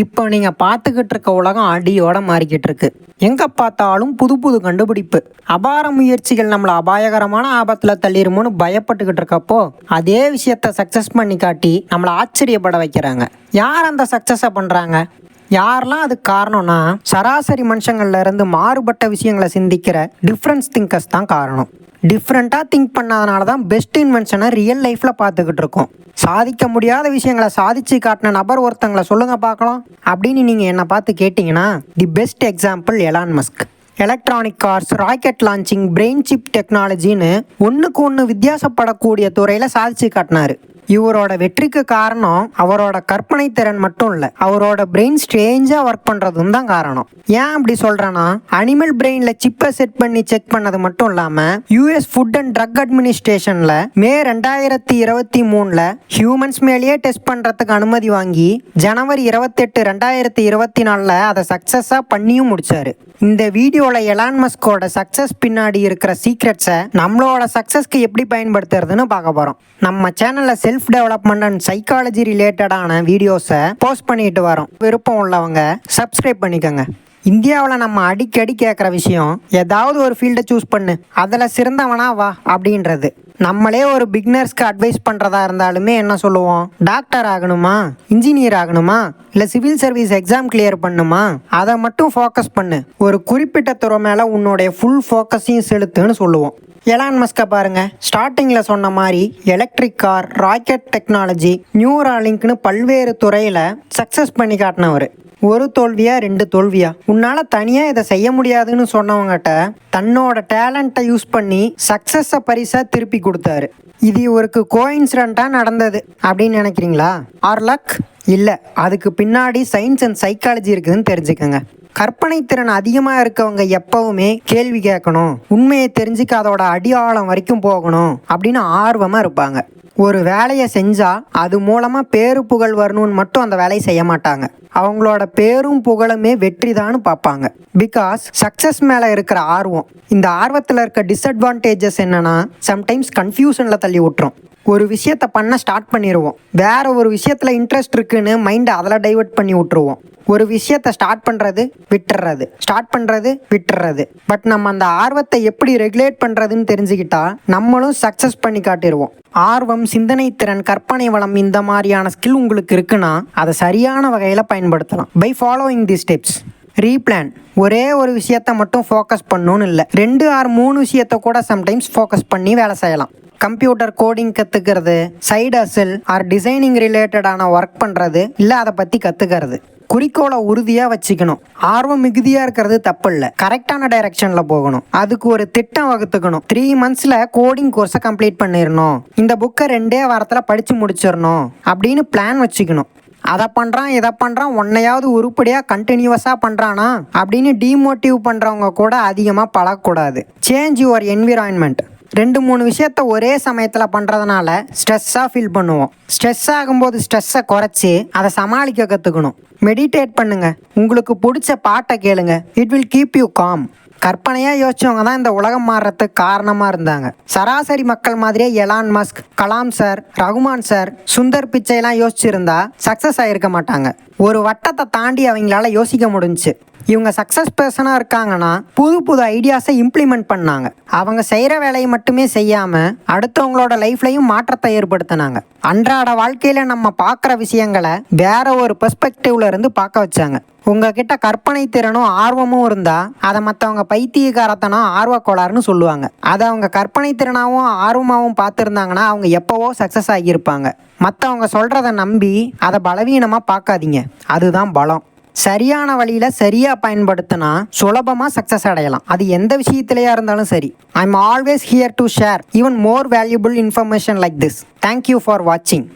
இப்போ நீங்கள் பார்த்துக்கிட்டு இருக்க உலகம் அடியோட மாறிக்கிட்டு இருக்கு எங்கே பார்த்தாலும் புது புது கண்டுபிடிப்பு. அபார முயற்சிகள் நம்மளை அபாயகரமான ஆபத்தில் தள்ளிருமோன்னு பயப்பட்டுக்கிட்டு இருக்கப்போ அதே விஷயத்த சக்ஸஸ் பண்ணி காட்டி நம்மளை ஆச்சரியப்பட வைக்கிறாங்க. யார் அந்த சக்ஸஸை பண்ணுறாங்க யாரெல்லாம் அதுக்கு காரணம்னா சராசரி மனுஷங்கள்ல இருந்து மாறுபட்ட விஷயங்களை சிந்திக்கிற டிஃப்ரென்ஸ் திங்கர்ஸ் தான் காரணம். டிஃப்ரெண்ட்டாக திங்க் பண்ணாதனால தான் பெஸ்ட் இன்வென்ஷனை ரியல் லைஃப்பில் பார்த்துக்கிட்டு இருக்கோம். சாதிக்க முடியாத விஷயங்களை சாதிச்சு காட்டின நபர் ஒருத்தங்களை சொல்லுங்கள் பார்க்கலாம். அப்படின்னு நீங்கள் என்னை பார்த்து கேட்டிங்கன்னா the best example Elon Musk electronic cars rocket launching brain chip டெக்னாலஜின்னு ஒன்றுக்கு ஒன்று வித்தியாசப்படக்கூடிய துறையில் சாதிச்சு காட்டினார். இவரோட வெற்றிக்கு காரணம் அவரோட கற்பனை திறன் மட்டும் இல்லை அவரோட பிரெயின் ஸ்ட்ரேஞ்சாக ஒர்க் பண்ணுறதும் தான் காரணம். ஏன் அப்படி சொல்கிறேன்னா அனிமல் பிரெயினில் சிப்பை செட் பண்ணி செக் பண்ணது மட்டும் இல்லாமல் யூஎஸ் ஃபுட் அண்ட் ட்ரக் அட்மினிஸ்ட்ரேஷனில் மே ரெண்டாயிரத்தி இருபத்தி மூணில் ஹியூமன்ஸ் மேலேயே டெஸ்ட் பண்ணுறதுக்கு அனுமதி வாங்கி ஜனவரி இருபத்தெட்டு ரெண்டாயிரத்தி இருபத்தி நாலில் அதை சக்ஸஸாக பண்ணியும் முடித்தார் இந்த வீடியோவில் எலான் மஸ்கோட சக்ஸஸ் பின்னாடி இருக்கிற சீக்ரெட்ஸை நம்மளோட சக்ஸஸ்க்கு எப்படி பயன்படுத்துறதுன்னு பார்க்க போகிறோம் நம்ம சேனலில் செல்ஃப் டெவலப்மெண்ட் அண்ட் சைக்காலஜி ரிலேட்டடான வீடியோஸை போஸ்ட் பண்ணிட்டு வரோம். விருப்பம் உள்ளவங்க சப்ஸ்கிரைப் பண்ணிக்கோங்க. இந்தியாவில் நம்ம அடிக்கடி கேட்குற விஷயம் ஏதாவது ஒரு ஃபீல்டை சூஸ் பண்ணு. அதில் சிறந்தவனா வா அப்படின்றது. நம்மளே ஒரு பிக்னர்ஸ்க்கு அட்வைஸ் பண்ணுறதா இருந்தாலுமே என்ன சொல்லுவோம்? டாக்டர் ஆகணுமா? இன்ஜினியர் ஆகணுமா? இல்லை சிவில் சர்வீஸ் எக்ஸாம் கிளியர் பண்ணுமா? அதை மட்டும் ஃபோக்கஸ் பண்ணு. ஒரு குறிப்பிட்ட துறை மேலே உன்னுடைய ஃபுல் ஃபோக்கஸையும் செலுத்துன்னு சொல்லுவோம். எலான் மஸ்கை பாருங்க. ஸ்டார்டிங்கில் சொன்ன மாதிரி எலக்ட்ரிக் கார் ராக்கெட் டெக்னாலஜி நியூராலிங்க்னு பல்வேறு துறையில் சக்ஸஸ் பண்ணி காட்டினவர். ஒரு தோல்வியா ரெண்டு தோல்வியா? உன்னால தனியா இதை செய்ய முடியாதுன்னு சொன்னவங்ககிட்ட தன்னோட டேலண்ட்டை யூஸ் பண்ணி சக்சஸை பரிசா திருப்பி கொடுத்தாரு. இது இவருக்கு கோயின்சிடண்டா நடந்தது. அப்படின்னு நினைக்கிறீங்களா? ஆர் லக் இல்லை. அதுக்கு பின்னாடி சயின்ஸ் அண்ட் சைக்காலஜி இருக்குதுன்னு தெரிஞ்சுக்கோங்க. கற்பனை திறன் அதிகமாக இருக்கவங்க எப்பவுமே கேள்வி கேட்கணும். உண்மையை தெரிஞ்சுக்க அதோட அடியாளம் வரைக்கும் போகணும் அப்படின்னு ஆர்வமாக இருப்பாங்க. ஒரு வேலையை செஞ்சால் அது மூலமாக பேரு புகழ் வரணும்னு மட்டும் அந்த வேலையை செய்ய மாட்டாங்க. அவங்களோட பேரும் புகழுமே வெற்றி தான் பார்ப்பாங்க. பிகாஸ் சக்ஸஸ் மேலே இருக்கிற ஆர்வம் இந்த ஆர்வத்தில் இருக்க டிஸ்அட்வான்டேஜஸ் என்னென்னா சம்டைம்ஸ் கன்ஃபியூஷனில் தள்ளி விட்டுரும். ஒரு விஷயத்த பண்ண ஸ்டார்ட் பண்ணிடுவோம் வேற ஒரு விஷயத்துல இன்ட்ரெஸ்ட் இருக்குன்னு மைண்டை அதில் டைவர்ட் பண்ணி விட்டுருவோம். ஒரு விஷயத்த ஸ்டார்ட் பண்ணுறது விட்டுறது. ஸ்டார்ட் பண்ணுறது விட்டுறது. பட் நம்ம அந்த ஆர்வத்தை எப்படி ரெகுலேட் பண்ணுறதுன்னு தெரிஞ்சுக்கிட்டா நம்மளும் சக்ஸஸ் பண்ணி காட்டிடுவோம் ஆர்வம் சிந்தனை திறன் கற்பனை வளம் இந்த மாதிரியான ஸ்கில் உங்களுக்கு இருக்குன்னா அதை சரியான வகையில் பயன்படுத்தலாம். By following the steps replan ஒரே ஒரு விஷயத்த மட்டும் ஃபோக்கஸ் பண்ணணும்னு இல்லை. ரெண்டு ஆறு மூணு விஷயத்த கூட சம்டைம்ஸ் ஃபோக்கஸ் பண்ணி வேலை செய்யலாம். கம்ப்யூட்டர் கோடிங் கற்றுக்கிறது சைடு அசில் ஆர் டிசைனிங் ரிலேட்டடான ஒர்க் பண்ணுறது இல்லை அதை பற்றி கற்றுக்கிறது குறிக்கோளை உறுதியாக வச்சுக்கணும். ஆர்வம் மிகுதியாக இருக்கிறது தப்பு இல்லை கரெக்டான டைரக்ஷனில் போகணும். அதுக்கு ஒரு திட்டம் வகுத்துக்கணும். த்ரீ மந்த்ஸில் கோடிங் கோர்ஸை கம்ப்ளீட் பண்ணிடணும் இந்த புக்கை ரெண்டே வாரத்தில் படித்து முடிச்சிடணும் அப்படின்னு பிளான் வச்சுக்கணும். அதை பண்ணுறான் இதை பண்ணுறான் ஒன்னையாவது உருப்படியாக கண்டினியூவஸாக பண்ணுறானா அப்படின்னு டிமோட்டிவ் பண்ணுறவங்க கூட அதிகமாக பழகக்கூடாது. சேஞ்ச் யுவர் என்விரான்மெண்ட் ரெண்டு மூணு விஷயத்த ஒரே சமயத்தில் பண்ணுறதுனால ஸ்ட்ரெஸ்ஸாக ஃபீல் பண்ணுவோம். ஸ்ட்ரெஸ் ஆகும்போது ஸ்ட்ரெஸ்ஸை குறைச்சி அதை சமாளிக்க கற்றுக்கணும் மெடிடேட் பண்ணுங்க. உங்களுக்கு பிடிச்ச பாட்டை கேளுங்க. It will keep you calm கற்பனையாக யோசிச்சவங்க தான் இந்த உலகம் மாறுறதுக்கு காரணமாக இருந்தாங்க. சராசரி மக்கள் மாதிரியே Elon Musk Kalam sir Rahman sir Sundar பிச்சைலாம் யோசிச்சிருந்தா சக்ஸஸ் ஆகிருக்க மாட்டாங்க. ஒரு வட்டத்தை தாண்டி அவங்களால யோசிக்க முடிஞ்சுச்சு. இவங்க சக்ஸஸ் பர்சனாக இருக்காங்கன்னா புது புது ஐடியாஸை இம்ப்ளிமெண்ட் பண்ணாங்க. அவங்க செய்கிற வேலையை மட்டுமே செய்யாமல் அடுத்தவங்களோட லைஃப்லையும் மாற்றத்தை ஏற்படுத்தினாங்க. அன்றாட வாழ்க்கையில் நம்ம பார்க்குற விஷயங்களை வேற ஒரு பெர்ஸ்பெக்டிவ்ல இருந்து பார்க்க வச்சாங்க. உங்ககிட்ட கற்பனை திறனும் ஆர்வமும் இருந்தால் அதை மற்றவங்க பைத்தியகாரத்தனம் ஆர்வக்கோளாறுன்னு சொல்லுவாங்க. அதை அவங்க கற்பனை திறனாகவும் ஆர்வமாகவும் பார்த்துருந்தாங்கன்னா அவங்க எப்போவோ சக்ஸஸ் ஆகியிருப்பாங்க. மற்றவங்க சொல்கிறத நம்பி அதை பலவீனமாக பார்க்காதீங்க. அதுதான் பலம். சரியான வழியில் சரியாக பயன்படுத்தினா சுலபமாக சக்ஸஸ் அடையலாம். அது எந்த விஷயத்திலையா இருந்தாலும் சரி. I am always here to share even more valuable information like this thank you for வாட்சிங்